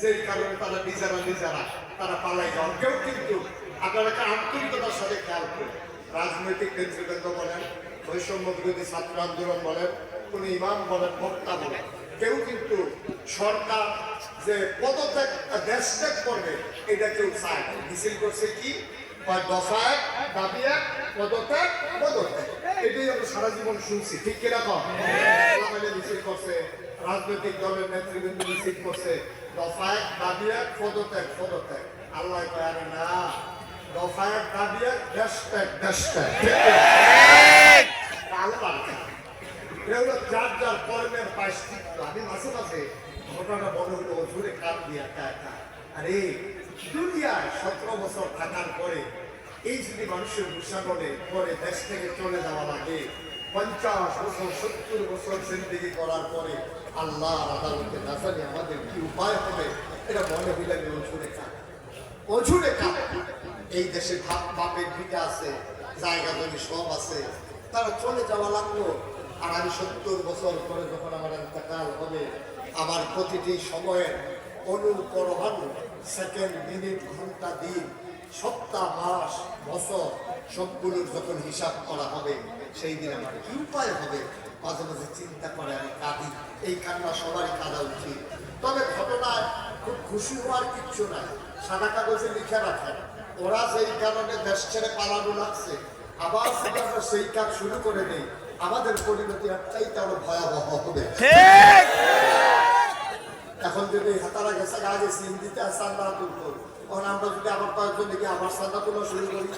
যেই কারণে তারা নিজেরা নিজেরা তারা পালাই যান কেউ কিন্তু আপনারা আন্তরিকতার সাথে খেয়াল করুন রাজনৈতিক নেতৃবৃন্দ বলেন বৈষম্য বিরোধী ছাত্র আন্দোলন বলেন কোন ইমাম বলেন বক্তা বলেন। কেউ কিন্তু সরকার যে পদত্যাগ দেশ ত্যাগ করবে এটা কেউ চায় না। মিছিল করছে কি? কয় দফা এক দাবি এক পদত্যাগ পদত্যাগ। এটাই আমরা সারা জীবন শুনছি। ঠিক কীরকম আমাদের মিছিল করছে রাজনৈতিক দলের নেতৃবৃন্দ মিছিল করছে। দফা এক দাবি এক পদত্যাগ। আল্লাহ না দফা এক দাবি দেশ ত্যাগ দেশ ত্যাগ যার যার কর্মের আমি মাঝে মাঝে ঘটনা মনে হলো জুড়ে দিয়ে একা একা আরে, দুনিয়ায় সতেরো বছর থাকার পরে এই যদি মানুষের দুঃসাগরে পরে দেশ থেকে চলে যাওয়া লাগে পঞ্চাশ বছর, সত্তর বছর জিন্দিগি করার পরে আল্লাহ আদালতে না জানি আমাদের কি উপায় হবে, এটা মনে হইলে আমি অঝুরে কাপ অঝুরে কাপ এই দেশে ভাব বাপের ভিটা আছে, জায়গা জমি সব আছে, তারা চলে যাওয়া লাগল। আর আমি সত্তর বছর পরে যখন আমার ইন্তেকাল হবে, আমার প্রতিটি সময়ের অনুপরমাণু সেকেন্ড মিনিট ঘণ্টা দিন সপ্তাহ মাস বছর সবগুলোর যখন হিসাব করা হবে সেই দিন আমার কি উপায় হবে। মাঝে মাঝে চিন্তা করে আমি কাঁদি। এই কান্না সবারই কাঁদা উচিত। তবে ঘটনায় খুব খুশি হওয়ার কিচ্ছু নাই। সাদা কাগজে লিখে রাখেন। ওরা যেই কারণে দেশ ছেড়ে পালানো লাগছে আবার যদি আমরা সেই কাজ শুরু করে নেই আমাদের পরিণতি চাইতে আরও ভয়াবহ হবে। এখন যদি হাতারা গেছে আগে দিতে আর চান্দা তুলতো তখন আমরা যদি আবার কয়েকজন দেখি আবার চান্দা তোলা শুরু করি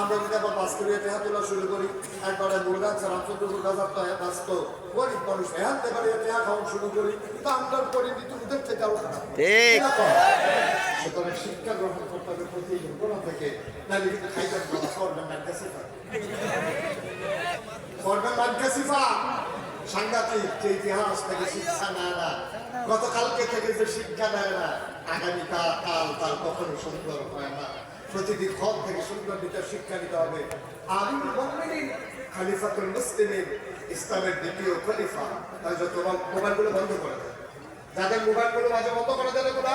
আমরা যদি আবার বাস করিয়ে টেহা তোলা শুরু করি একবারে মুরগা চোদ্দ হাজার টাকা ব্যস্ত। গরিব মানুষ এহান থেকে টেহা খাওয়া শুরু করি তা আমরা পরিণতি ওদের থেকে আরও খারাপ। সুতরাং শিক্ষা গ্রহণ করতে হবে প্রতি ঘটনা থেকে নাহলে কিন্তু খাইতে করবেন না কাসিফা করবেন না কাসিফা সাংঘাতিক যে ইতিহাস থেকে শিক্ষা নেয় না, গতকালকে থেকে যে শিক্ষা নেয় না, আগামীকাল, কাল, তার কখনো সুন্দর হয় না। প্রতিটি ঘর থেকে সুন্দর দিতে শিক্ষা নিতে হবে। আমি মুমিনিন খালিফাতুল মুসলিমিন ইসলামের দ্বিতীয় খলিফা। তাই যত মোবাইলগুলো বন্ধ করে দেয় যাদের মোবাইলগুলো মাঝে বন্ধ করে এগুলা।